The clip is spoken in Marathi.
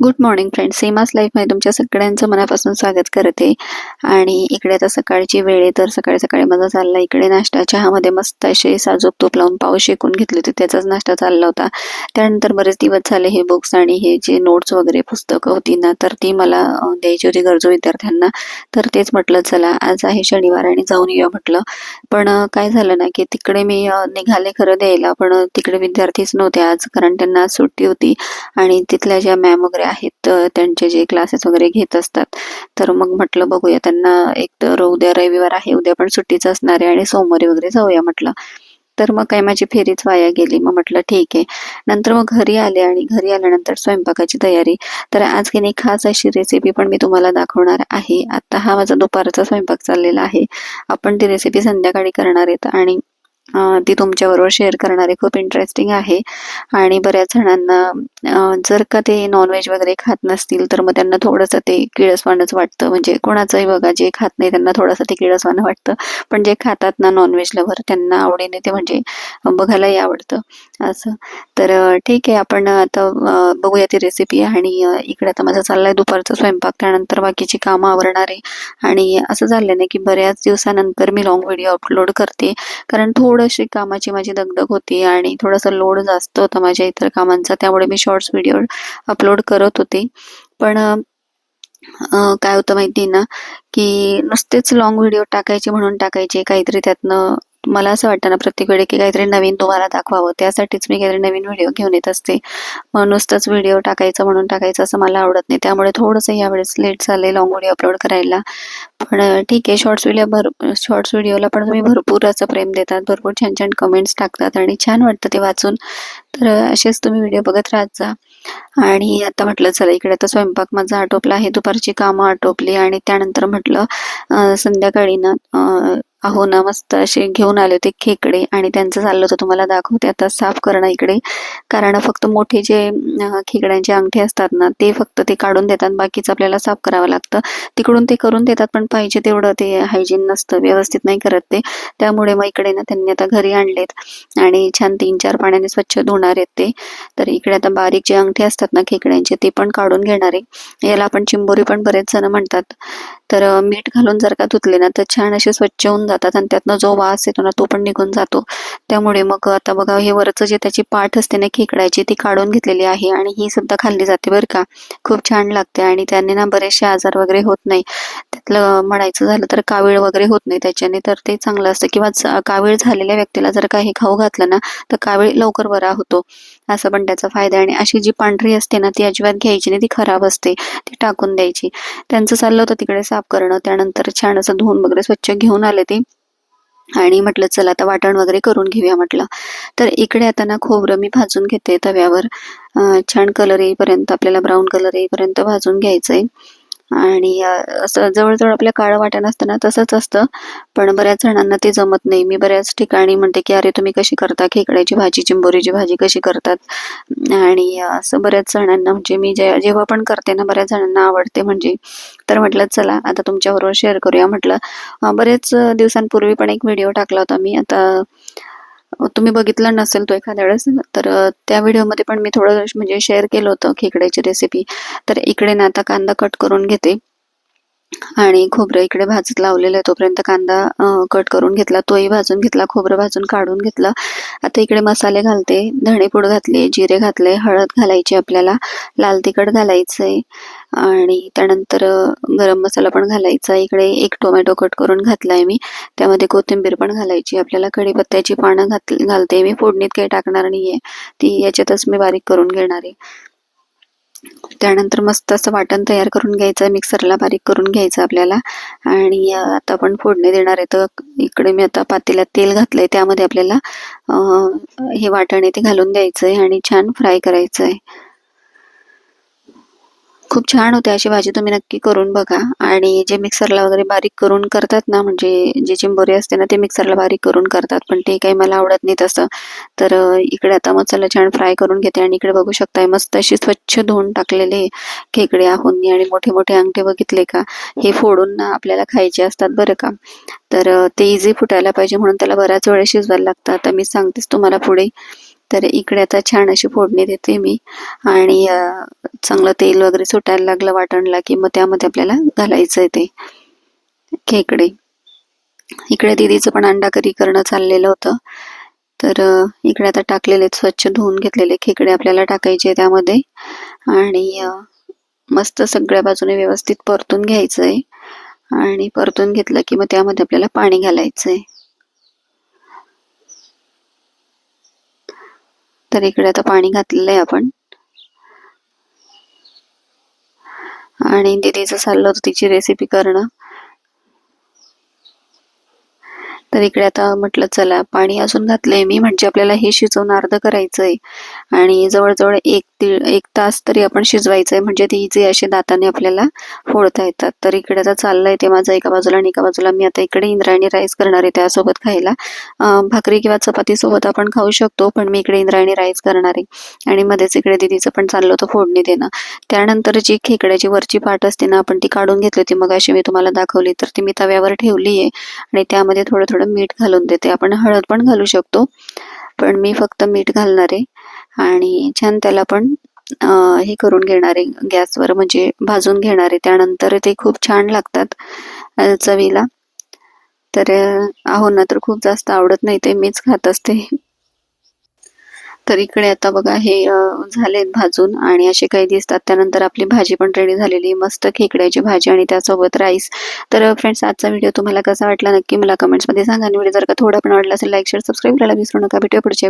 गुड मॉर्निंग फ्रेंड्स सीमास लाईफमध्ये तुमच्या सगळ्यांचं मनापासून स्वागत करते. आणि इकडे आता सकाळची वेळ आहे तर सकाळी सकाळी माझा चालला इकडे नाश्ता. चहामध्ये मस्त असे साजूक तूप लावून पाऊस शेकून घेतले होते त्याचाच नाश्ता चालला होता. त्यानंतर बरेच दिवस झाले हे बुक्स आणि हे जे नोट्स वगैरे पुस्तकं होती ना तर ती मला द्यायची होती गरजू विद्यार्थ्यांना. तर तेच म्हटलं चला आज आहे शनिवार आणि जाऊन येऊया म्हटलं. पण काय झालं ना की तिकडे मी निघाले खरं द्यायला पण तिकडे विद्यार्थीच नव्हते आज कारण त्यांना आज सुट्टी होती. आणि तिथल्या ज्या मॅम वगैरे आहेत त्यांचे जे क्लासेस वगैरे घेत असतात. तर मग म्हटलं बघूया त्यांना एक तर उद्या रविवार आहे उद्या पण सुट्टीच असणार आहे आणि सोमवारी वगैरे जाऊया म्हटलं. तर मग काय माझी फेरीच वाया गेली. मग म्हटलं ठीक आहे. नंतर मग घरी आले आणि घरी आल्यानंतर स्वयंपाकाची तयारी. तर आज की नाही खास अशी रेसिपी पण मी तुम्हाला दाखवणार आहे. आता हा माझा दुपारचा स्वयंपाक चाललेला आहे. आपण ती रेसिपी संध्याकाळी करणार आहेत आणि ती तुमच्याबरोबर शेअर करणारे खूप इंटरेस्टिंग आहे. आणि बऱ्याच जणांना जर का ते नॉनव्हेज वगैरे खात नसतील तर मग त्यांना थोडंसं ते किळसवाणच वाटतं. म्हणजे कोणाचंही बघा जे खात नाही त्यांना थोडंसं ते किळसवाणं वाटतं. पण जे खातात ना नॉनव्हेज लवर त्यांना आवडीने ते म्हणजे बघायलाही आवडतं. असं. तर ठीक आहे आपण आता बघूया ती रेसिपी आणि इकडे आता माझा चाललाय दुपारचा स्वयंपाक त्यानंतर बाकीची कामं आवरणार. आहे आणि असं झालं नाही की बऱ्याच दिवसानंतर मी लॉंग व्हिडिओ अपलोड करते. कारण थोडीशी कामाची माझी दगदग होती आणि थोडासा लोड जास्त होता माझ्या इतर कामांचा त्यामुळे मी शॉर्ट्स व्हिडिओ अपलोड करत होते. पण काय होतं माहिती ना की नुसतेच लॉंग व्हिडिओ टाकायचे म्हणून टाकायचे काहीतरी त्यातनं मला असं वाटतं ना प्रत्येक वेळी की काहीतरी नवीन तुम्हाला दाखवावं. त्यासाठीच मी काहीतरी नवीन व्हिडिओ घेऊन येत असते. मग नुसतंच व्हिडिओ टाकायचा म्हणून टाकायचं असं मला आवडत नाही. त्यामुळे थोडंसं यावेळेस लेट झालंय लॉंग व्हिडिओ अपलोड करायला. पण ठीक आहे शॉर्ट्स व्हिडिओ भर शॉर्ट्स व्हिडिओला पण तुम्ही भरपूर असं प्रेम देतात. भरपूर छान छान कमेंट्स टाकतात आणि छान वाटतं ते वाचून. तर असेच तुम्ही व्हिडिओ बघत राहत जा. आणि आता म्हटलं चला इकडे आता स्वयंपाक माझा आटोपला आहे. दुपारची कामं आटोपली आणि त्यानंतर म्हटलं संध्याकाळी ना अहो ना मस्त असे घेऊन आले होते खेकडे आणि त्यांचं चाललं होतं तुम्हाला दाखवते. आता साफ करणं इकडे. कारण फक्त मोठे जे खेकड्यांचे अंगठे असतात ना ते फक्त ते काढून देतात. बाकीचं आपल्याला साफ करावं लागतं. तिकडून ते करून देतात पण पाहिजे तेवढं ते हायजीन नसतं. व्यवस्थित नाही करत ते. त्यामुळे मग इकडे ना त्यांनी आता घरी आणलेत. आणि छान तीन चार पाण्याने स्वच्छ धुणार आहेत ते. तर इकडे आता बारीक जे अंगठे असतात ना खेकड्यांचे ते पण काढून घेणार आहे. याला आपण चिंबोरी पण बरेच जण म्हणतात. तर मीठ घालून जर का धुतले ना तर छान असे स्वच्छ होऊन जातात आणि त्यातनं जो वास येतो ना तो पण निघून जातो. त्यामुळे मग आता बघा हे वरचं जे त्याची पाठ असते ना खेकड्याची ती काढून घेतलेली आहे आणि ही सुद्धा खाल्ली जाते बरं का. खूप छान लागते आणि त्याने ना बरेचसे आजार वगैरे होत नाही. त्यातलं म्हणायचं झालं तर कावीळ वगैरे होत नाही त्याच्याने तर ते चांगलं असतं. किंवा कावीळ झालेल्या व्यक्तीला जर काही खाऊ घातलं ना तर कावीळ लवकर बरा होतो. असं पण त्याचा फायदा आहे. आणि अशी जी पांढरी असते ना ती अजिबात घ्यायची नाही ती खराब असते. ती टाकून द्यायची. त्यांचं चाललं होतं तिकडे साफ करणं त्यानंतर छान असं धुवून वगैरे स्वच्छ घेऊन आले ते. आणि म्हटलं चला आता वाटण वगैरे करून घेऊया म्हटलं. तर इकडे आता ना खोबरं मी भाजून घेते तव्यावर. छान कलर येईपर्यंत आपल्याला ब्राऊन कलर येईपर्यंत भाजून घ्यायचंय. आणि असं जवळजवळ आपल्या काळं वाटण असतं ना तसंच असतं. पण बऱ्याच जणांना ते जमत नाही. मी बऱ्याच ठिकाणी म्हणते की अरे तुम्ही कशी करता? खेकड्याची भाजी चिंबोरीची भाजी कशी करतात? आणि असं बऱ्याच जणांना म्हणजे मी जे जेव्हा पण करते ना बऱ्याच जणांना आवडते म्हणजे तर म्हटलं चला आता तुमच्याबरोबर शेअर करूया. म्हटलं बरेच दिवसांपूर्वी पण एक व्हिडिओ टाकला होता मी. आता तुम्ही बघितला नसेल तो एखाद्या वेळेस तर त्या व्हिडिओमध्ये पण मी थोडं म्हणजे शेअर केलं होतं खेकड्याची रेसिपी तर इकडे ना आता कांदा कट करून घेते. आणि खोबरं इकडे भाजत लावलेलं आहे. तोपर्यंत कांदा कट करून घेतला. तोही भाजून घेतला. खोबरं भाजून काढून घेतलं. आता इकडे मसाले घालते. धणेपूड घातले जिरे घातले हळद घालायची आपल्याला. लाल तिखट घालायचंय. आणि त्यानंतर गरम मसाला पण घालायचा. इकडे एक टोमॅटो कट करून घातलाय मी. त्यामध्ये कोथिंबीर पण घालायची. आपल्याला कढीपत्त्याची पानं घात घालते. मी फोडणीत काही टाकणार नाहीये. ती याच्यातच मी बारीक करून घेणार आहे. त्यानंतर मस्त असं वाटण तयार करून घ्यायचं मिक्सरला बारीक करून घ्यायचं आपल्याला. आणि आता आपण फोडणी देणार आहे तर इकडे मी आता पातेल्यात तेल घातलंय त्यामध्ये आपल्याला हे वाटण आहे ते घालून द्यायचं आहे आणि छान फ्राय करायचं आहे खूप छान होते अशी भाजी तुम्ही नक्की करून बघा. आणि जे मिक्सरला वगैरे बारीक करून करतात ना म्हणजे जे चिंबोरी असते ना ते मिक्सरला बारीक करून करतात. पण ते काही मला आवडत नाही तसं तर इकडे आता मसाला छान फ्राय करून घेते आणि इकडे बघू शकताय मस्त अशी स्वच्छ धुवून टाकलेले खेकडे आहोंनी आणि मोठे मोठे अंगठे बघितले का? हे फोडून ना आपल्याला खायचे असतात बरं का? तर ते इझी फुटायला पाहिजे म्हणून त्याला बऱ्याच वेळेस शिजवायला लागतं आता मी सांगतेच तुम्हाला पुढे. तर इकडे आता छान अशी फोडणी देते मी. आणि चांगलं तेल वगैरे सुटायला लागलं वाटणला की मग त्यामध्ये आपल्याला घालायचं आहे ते. खेकडे. इकडे दिदीचं पण अंडा करी करणं चाललेलं होतं. तर इकडे आता टाकलेले स्वच्छ धुवून घेतलेले खेकडे आपल्याला टाकायचे त्यामध्ये. आणि मस्त सगळ्या बाजूने व्यवस्थित परतून घ्यायचं आहे आणि परतून घेतलं की मग त्यामध्ये आपल्याला पाणी घालायचं आहे तर इकडे आता पाणी घातलेलं आहे आपण. आणि दिदीचं चाललं होतं तिची रेसिपी करणं. तर इकडे आता म्हटलं चला पाणी अजून घातलंय मी म्हणजे आपल्याला हे शिजवून अर्ध करायचं आहे आणि जवळजवळ एक दीड एक तास तरी आपण शिजवायचं आहे म्हणजे ती जे असे दाताने आपल्याला फोडता येतात. तर इकडे आता चाललंय ते माझं एका बाजूला आणि एका बाजूला. मी आता इकडे इंद्रायणी राईस करणार आहे त्यासोबत खायला. भाकरी किंवा चपाती सोबत आपण खाऊ शकतो पण मी इकडे इंद्रायणी राईस करणार आहे. आणि मध्येच इकडे दिदीचं पण चाललं होतं फोडणी देणं. त्यानंतर जी खेकड्याची वरची पाट असते ना आपण ती काढून घेतली होती. मग अशी मी तुम्हाला दाखवली. तर ती मी तव्यावर ठेवली आहे आणि त्यामध्ये थोडं थोडं मीठ घालून देते. आपण हळद पण घालू शकतो पण मी फक्त मीठ घालणार आहे. आणि छान त्याला पण हे करून घेणार आहे गॅसवर म्हणजे भाजून घेणार आहे. त्यानंतर ते खूप छान लागतात चवीला. तर आहो ना तर खूप जास्त आवडत नाही ते मीच खात असते. तर इकडे आता बघा हे झालेत भाजून आणि असे काही दिसतात. त्यानंतर आपली भाजी पण रेडी झालेली मस्त खेकड्याची भाजी आणि त्यासोबत राईस तर फ्रेंड्स आजचा व्हिडिओ तुम्हाला कसा वाटला नक्की मला कमेंट्समध्ये सांगा. आणि व्हिडिओ जर का थोडा पण आवडला असेल लाईक शेअर सबस्क्राईब करायला विसरू नका. भेटूया पुढच्या